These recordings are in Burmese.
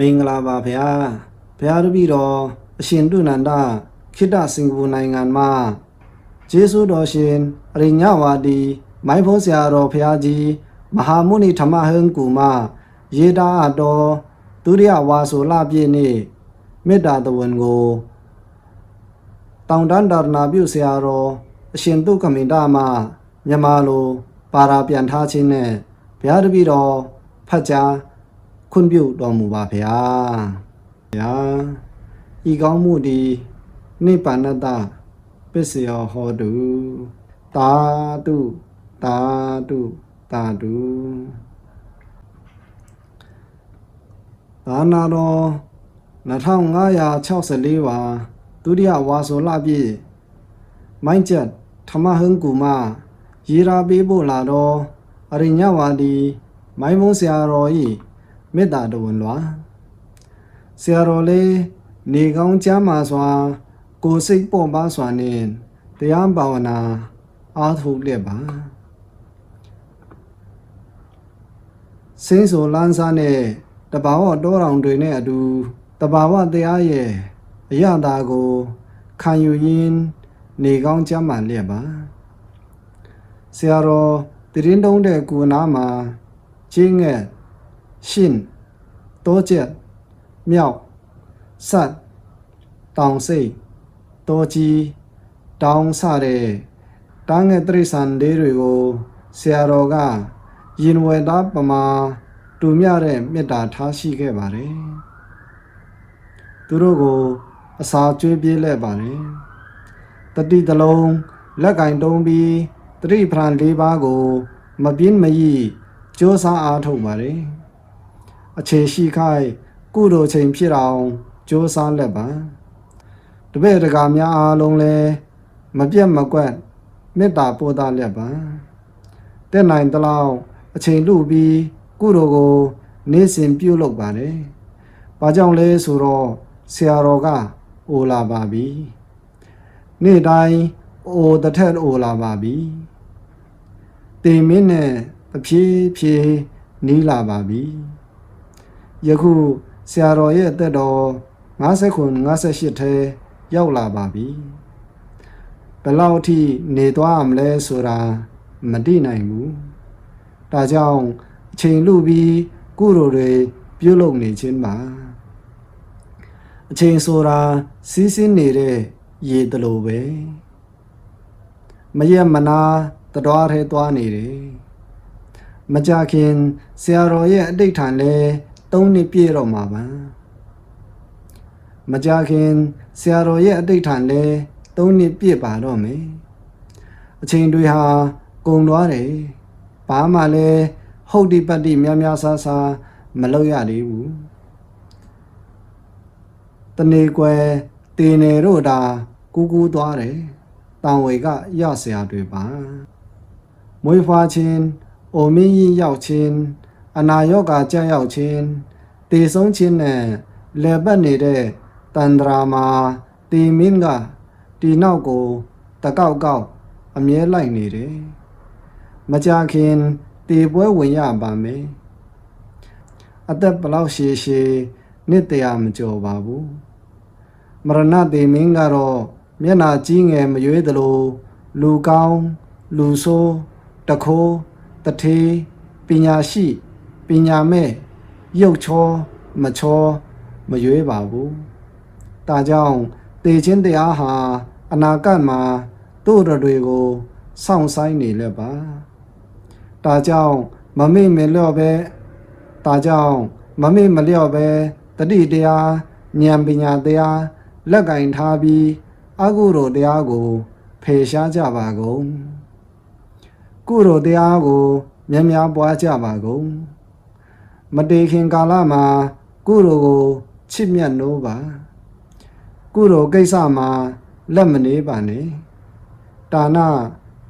မင်္ဂလာပါဗျာဘုရားတပည့်တော်အရှင်တုနန္ဒခိတ္တစင်ကာပူနိုင်ငံမှာကျေးဇူးတော်ရှင်အရိညဝါဒီမိုင်းဖို့ဆရာတော်ဘုရားကြီးမဟာမုနိဓမ္မဟင်ကူမရေတာအတော်ဒုတိယဝါဆိုလပြည့်နေ့မေတ္တာတဝန်ကိုတောင်တန်းဒါရနာပြုဆရာတော်အရှင်တုကမိန္ဒမှာမြန်မာလိုပါရာပြန်ထားခြင်းနဲ့ဘုရားတပည့်တော်ဖတ်ကြား ခွင့်ပြုတော်မူပါဗျာဗျာဤကောင်းမှုသည်နိဗ္ဗာန်တပစ္စယောဟောတုတာတုတာတုတာတုဒါနာတော်2564ပါဒုတိယဝါဆိုလပြည့်မိုင်းချက်ထမဟင်ကူမရေရာပေးဖို့လာတော့အရိညဝါဒီမိုင်းမုံဆရာတော်ဤ မေတ္တာတဝန်လွာဆရာတော်လေးနေကောင်းချမ်းမာစွာ ကိုယ်စိတ်ပေါ်ပါစွာနဲ့တရားဘာဝနာအားထုတ်လျက်ပါစင်းဆိုလန်းစားနဲ့တဘာဝတောတော်တွေနဲ့အတူတဘာဝတရားရဲ့အရသာကိုခံယူရင်းနေကောင်းချမ်းမာလျက်ပါဆရာတော်တရင်တုံးတဲ့ကုနာမှာချင်းငယ် ရှင်း 多见妙善တောင်စိတ်တောကြီးတောင်စတဲ့တန်းငယ်တရိษံလေးတွေကိုဆရာတော်ကရင်ဝယ်သားပမာတူမြတဲ့မေတ္တာထားရှိခဲ့ပါတယ်သူတို့ကိုအစာကျွေးပြေးလဲပါတယ်တတိတလုံးလက်ကင်တုံးပြီးတတိဖရန်၄ပါးကို မပြင်းမရိစ조사အားထုတ်ပါတယ် အခြေရှိခိုက်ကုသိုလ်ချိန်ဖြစ်အောင်ကြိုးစားလက်ပါတပည့်တကာများအားလုံးလည်းမပြတ်မကွက်မေတ္တာပို့သလက်ပါတက်နိုင်တလောက်အချိန်လူပြီးကုသိုလ်ကို နေ့စဉ်ပြုလုပ်ပါတယ်။ဘာကြောင့်လဲဆိုတော့ဆရာတော်ကအိုလာပါပြီ။နေ့တိုင်းအိုတစ်ထက်အိုလာပါပြီ။တင်မင်းနဲ့တဖြည်းဖြည်းနီးလာပါပြီ။ ယခုဆရာတော်ရဲ့အသက်တော်59 58ထဲရောက်လာပါပြီဘယ်လောက်အထိနေသွားမလဲဆိုတာမသိနိုင်ဘူးဒါကြောင့်အချိန်လူပြီးကုသိုလ်တွေပြုလုပ်နေခြင်းပါအချိန်ဆိုတာစီးစင်းနေတဲ့ရေတလိုပဲမရက်မနာတတော်ထဲသွားနေတယ်မကြခင်ဆရာတော်ရဲ့အတိတ်ထန်လဲ ၃နှစ်ပြည့်တော့မှာပါမကြခင်ဆရာတော်ရဲ့အတိတ်ထန်လဲ၃နှစ်ပြည့်ပါတော့မယ်အချိန်တွေဟာကုန်သွားတယ်ဘာမှလည်းဟုတ်ဒီပတ်တိများများဆာဆာမလုပ်ရသေးဘူးတနေကွယ်တေနေတို့တာကူးကူးသွားတယ်တန်ဝေကရဆရာတွေပါမွေးဖွားခြင်းအိုမင်းကြီးရောက်ခြင်း အနာရောဂါကြက်ရောက်ခြင်းတည်ဆုံးခြင်းနဲ့လဲပတ်နေတဲ့တန္တရာမှာတီမင်းကတီနောက်ကိုတကောက်ကောက်အမြဲလိုက်နေတယ်မကြခင်တေပွဲဝင်ရပါမယ်အသက်ဘလောက်ရှည်ရှည်နှစ်တရာမကျော်ပါဘူးမရဏတေမင်းကတော့မျက်နာကြီးငယ်မရွေးသလိုလူကောင်းလူဆိုးတခိုးတထေးပညာရှိ ပညာမဲ့ရုပ်ချောမချောမရွေးပါဘူး။ဒါကြောင့်တေခြင်းတရားဟာအနာဂတ်မှာတို့ရတွေကိုစောင့်ဆိုင်နေလက်ပါ။ဒါကြောင့်မမေ့မလျော့ပဲဒါကြောင့်မမေ့မလျော့ပဲတတိတရားဉာဏ်ပညာတရားလက်ကင်ထားပြီးအကုသိုလ်တရားကိုဖေရှားကြပါကုန်။ကုသိုလ်တရားကိုမြတ်များပွားကြပါကုန် မတေခင်ကာလမှာကုသိုလ်ကိုချစ်မြတ်နိုးပါကုသိုလ်ကိစ္စမှာလက်မနေပါနဲ့ဒါန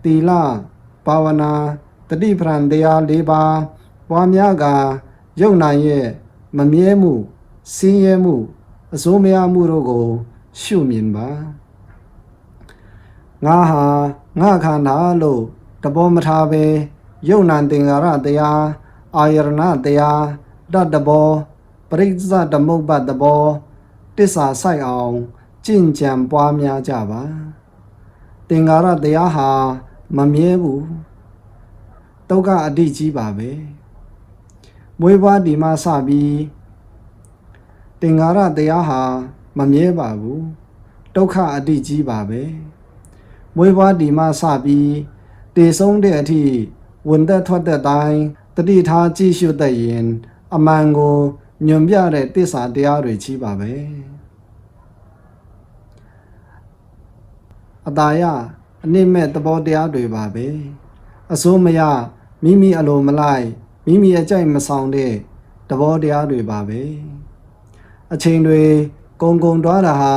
သီလဘာဝနာတတိပရံတရား၄ပါးပွားများကယုံနိုင်ရဲ့မမြဲမှုစင်းရဲမှုအစိုးမရမှုတို့ကို ရှုမြင်ပါငါဟာငါခန္ဓာလို့တဘောမထားပဲယုံနာသင်္ကာရတရား အာယရဏတရားတတ္တဘောပရိစ္ဆဓမ္မုပ္ပတ်သဘောတစ္ဆာဆိုင်အောင်ကြင်ကြံပွားများကြပါသင်္ကာရတရားဟာမမြဲဘူးဒုက္ခအတိကြီးပါပဲမွေးဖွားဒီမှစပြီးသင်္ကာရတရားဟာမမြဲပါဘူးဒုက္ခအတိကြီးပါပဲမွေးဖွားဒီမှစပြီးတည်ဆုံးတဲ့အထိဝင်သက်ထွက်သက်တိုင်း တတိထားကြည့်ရှုတတ်ရင် အမှန်ကိုညွန်ပြတဲ့တစ္ဆာတရားတွေကြီးပါပဲအတားရအနစ်မဲ့သဘောတရားတွေပါပဲအစိုးမရမိမိအလိုမလိုက်မိမိအကြိုက်မဆောင်တဲ့သဘောတရားတွေပါပဲအချိန်တွေကုံကုံတွားတာဟာ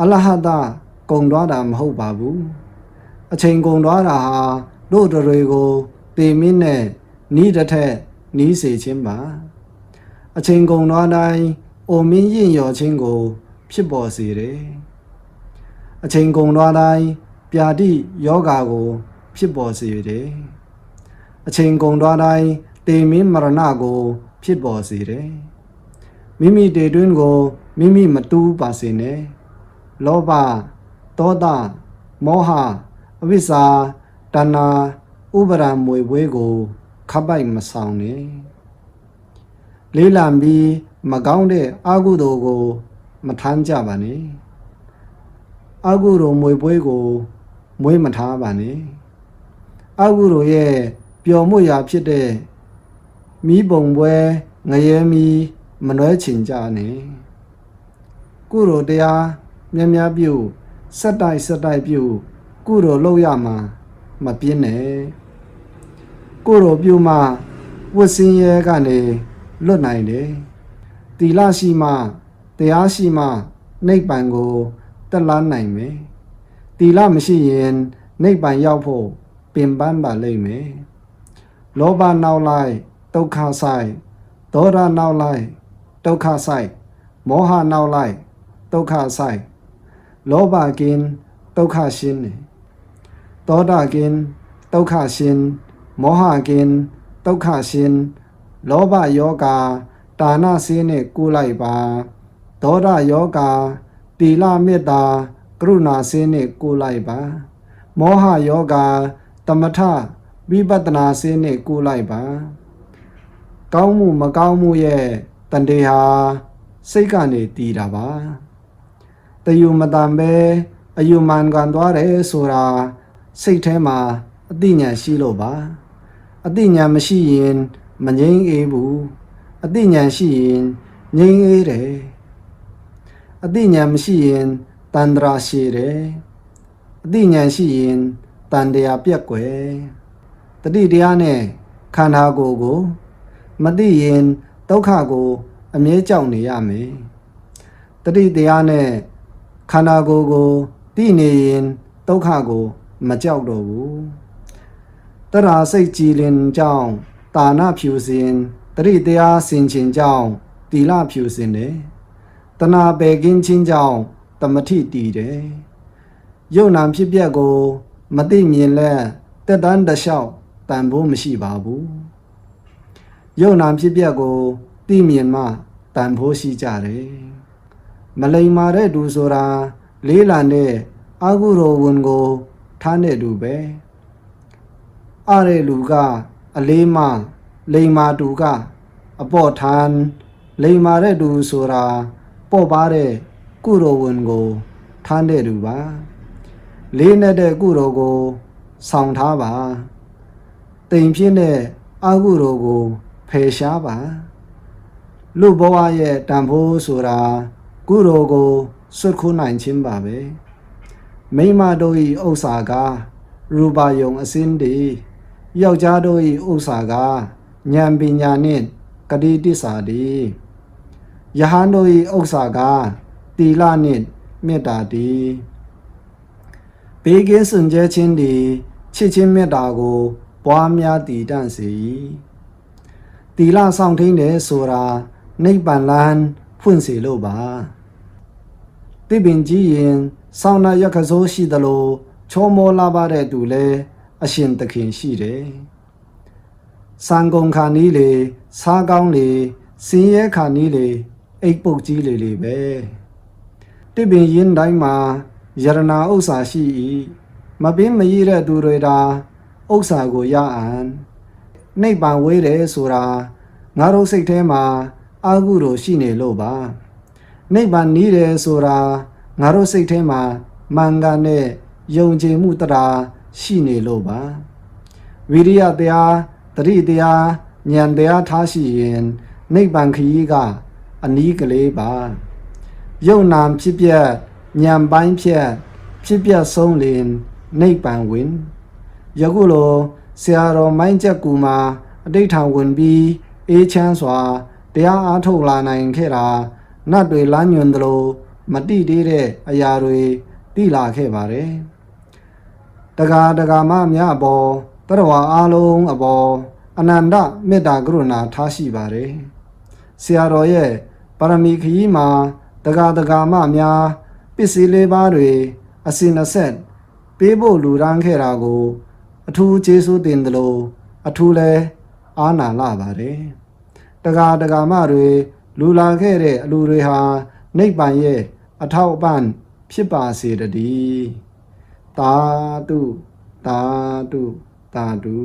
အလဟတကုံတွားတာမဟုတ်ပါဘူးအချိန်ကုံတွားတာဟာတို့တွေကိုတေမင်းနဲ့ နီးတစ်ထက်နီးစေခြင်းပါအချိန်ကုန်သွားတိုင်းအိုမင်းရင်ရော်ခြင်းကို ဖြစ်ပေါ်စေတယ်။အချိန်ကုန်သွားတိုင်းပြာတိယောဂါကို ဖြစ်ပေါ်စေတယ်။အချိန်ကုန်သွားတိုင်းတေမင်းမရဏကို ဖြစ်ပေါ်စေတယ်။မိမိတေတွင်းကိုမိမိမတူးပါစေနဲ့။လောဘဒေါသမောဟအဝိဇ္ဇာတဏှာဥပါရံမွေဝဲကို ခပ်ပိုက်မဆောင်နဲ့လေးလံပြီးမကောင်းတဲ့အာဟုသောကို မထမ်းကြပါနဲ့အာဟုသောမွေပွဲကို မွေးမထားပါနဲ့အာဟုသောရဲ့ပျော်မွေ့ရာဖြစ်တဲ့မိဘုံပွဲငရဲမီမနှွဲချင်ကြနဲ့ကုရိုတရားမြတ်များပြုစက်တိုက်စက်တိုက်ပြု ကုရိုလောက်ရမှာမပြင်းနဲ့ ကိုရိုပြုမှဝတ်စင်းရဲကနေလွတ်နိုင်တယ်။တီလရှိမှတရားရှိမှနိဗ္ဗာန်ကိုတက်လာနိုင်မယ်။တီလမရှိရင်နိဗ္ဗာန်ရောက်ဖို့ပင်ပန်းပါလိမ့်မယ်။လောဘနောက်လိုက်ဒုက္ခဆိုင်ဒေါသနောက်လိုက်ဒုက္ခဆိုင်မောဟနောက်လိုက်ဒုက္ခဆိုင်လောဘကင်းဒုက္ခရှင်းနေဒေါသကင်းဒုက္ခရှင်း မောဟကင်းဒုက္ခရှင်လောဘယောဂာတာနာစင်းနဲ့ကူလိုက်ပါဒေါသယောဂာတီလမေတ္တာကရုဏာစင်းနဲ့ကူလိုက်ပါ မောဟယောဂာတမထဝိပဿနာစင်းနဲ့ကူလိုက်ပါ ကောင်းမှုမကောင်းမှုရဲ့တန်တေဟာစိတ်ကနေတည်တာပါတယုမတန်ပဲအယုမန်ကန်သွားတယ်ဆိုတာစိတ်ထဲမှာအသိဉာဏ်ရှိလို့ပါ အသိဉာဏ်မရှိရင်မငြိမ်းအေးဘူးအသိဉာဏ်ရှိရင်ငြိမ်းအေးတယ်အသိဉာဏ်မရှိရင်တန်ត្រာရှိတယ်အသိဉာဏ်ရှိရင်တန်တရားပြက်ွယ်တတိတရားနဲ့ခန္ဓာကိုယ်ကိုမသိရင်ဒုက္ခကိုအမြဲကြောက်နေရမယ်တတိတရားနဲ့ခန္ဓာကိုယ်ကိုသိနေရင်ဒုက္ခကို မကြောက်တော့ဘူး တရာစိတ်ကြည်လင်ကြောင်းတာနာဖြူစင်တရိတရားစင်ချင်ကြောင်းတီလဖြူစင်တယ်တနာပေကင်းချင်းကြောင်းတမထိတည်တယ်ယုံနာဖြစ်ပျက်ကို မသိမြင်လဲတက်တန်းတလျှောက်တန်ဖိုးမရှိပါဘူးယုံနာဖြစ်ပျက်ကိုသိမြင်မှတန်ဖိုးရှိကြတယ်မလိမ္မာတဲ့သူဆိုတာလေးလံတဲ့အာဟုရောဝန်ကိုထားတဲ့သူပဲ အရဲလူကအလေးမလိမ္မာတူကအပေါ့ထန်လိမ္မာတဲ့သူဆိုတာပေါ့ပါတဲ့ကုရောဝင်ကိုထမ်းတဲ့သူပါလေးနဲ့တဲ့ကုရောကိုဆောင်ထားပါတိမ်ဖြစ်တဲ့အကုရောကိုဖယ်ရှားပါလူဘဝရဲ့တန်ဖိုးဆိုတာကုရောကိုစွတ်ခုနိုင်ခြင်းပါပဲမိမတို့ဤဥစ္စာကရူပါယုံအစင်းတည် ယောက်ျားတို့၏ဥစ္စာကဉာဏ်ပညာနှင့်ကတိတစ္ဆာတိယဟန်တို့၏ဥစ္စာကတီလနှင့်မေတ္တာတိဘေးကင်းစင်ကြဲခြင်းသည်ချစ်ချင်းမေတ္တာကိုပွားများတည်တံ့စေ၏တီလဆောင်ထင်းတယ်ဆိုတာနိဗ္ဗာန်လန်းဖွင့်စေလို့ပါတိပင်ကြီးရင်ဆောင်းနာရခစိုးရှိသလိုချောမောလာပါတဲ့သူလဲ အရှင်သခင်ရှိတယ်။စံကုန်ခါနီးလေစားကောင်းလေစင်းရဲခါနီးလေအိတ်ပုတ်ကြီးလေလေပဲတစ်ပင်ရင်တိုင်းမှာယရနာဥစ္စာရှိ၏မပင်းမရတဲ့သူတွေတာဥစ္စာကိုရအံနှိပ်ပံဝေးတယ်ဆိုတာငါတို့စိတ်ထဲမှာအာဟုတို့ရှိနေလို့ပါနှိပ်ပံနီးတယ်ဆိုတာငါတို့စိတ်ထဲမှာမန်ကန်နဲ့ယုံကြည်မှုတရား ရှိနေလို့ပါဝိရိယတရားတတိတရားဉာဏ်တရားထားရှိရင်နိဗ္ဗာန်ခရီးကအနီးကလေးပါယုံနာဖြစ်ပြက်ဉာဏ်ပိုင်းဖြက်ဖြစ်ပြက်ဆုံးလင်နိဗ္ဗာန်ဝင်ယခုလိုဆရာတော်မိုင်းချက်ကူမှာအတိဋ္ဌာဝင်ပြီးအေးချမ်းစွာတရားအားထုတ်လာနိုင်ခဲ့တာနတ်တွေလမ်းညွန်သလိုမတိသေးတဲ့အရာတွေတိလာခဲ့ပါတယ် တက္ကတက္ကမများအပေါ်တရဝအားလုံးအပေါ်အနန္တမေတ္တာကရုဏာထားရှိပါတယ်ဆရာတော်ရဲ့ပါရမီခရီးမှာတက္ကတက္ကမများပစ္စည်းလေးပါးတွေအစင်အဆက်ပေးဖို့လူရန်ခဲ့တာကို အထူးကျေးဇူးတင်တယ်လို့အထူးလဲအားနာလာပါတယ်တက္ကတက္ကမတွေလူလာခဲ့တဲ့အလူတွေဟာနိဗ္ဗာန်ရဲ့အထောက်အပံ့ဖြစ်ပါစေတည်း တာတုတာတုတာတု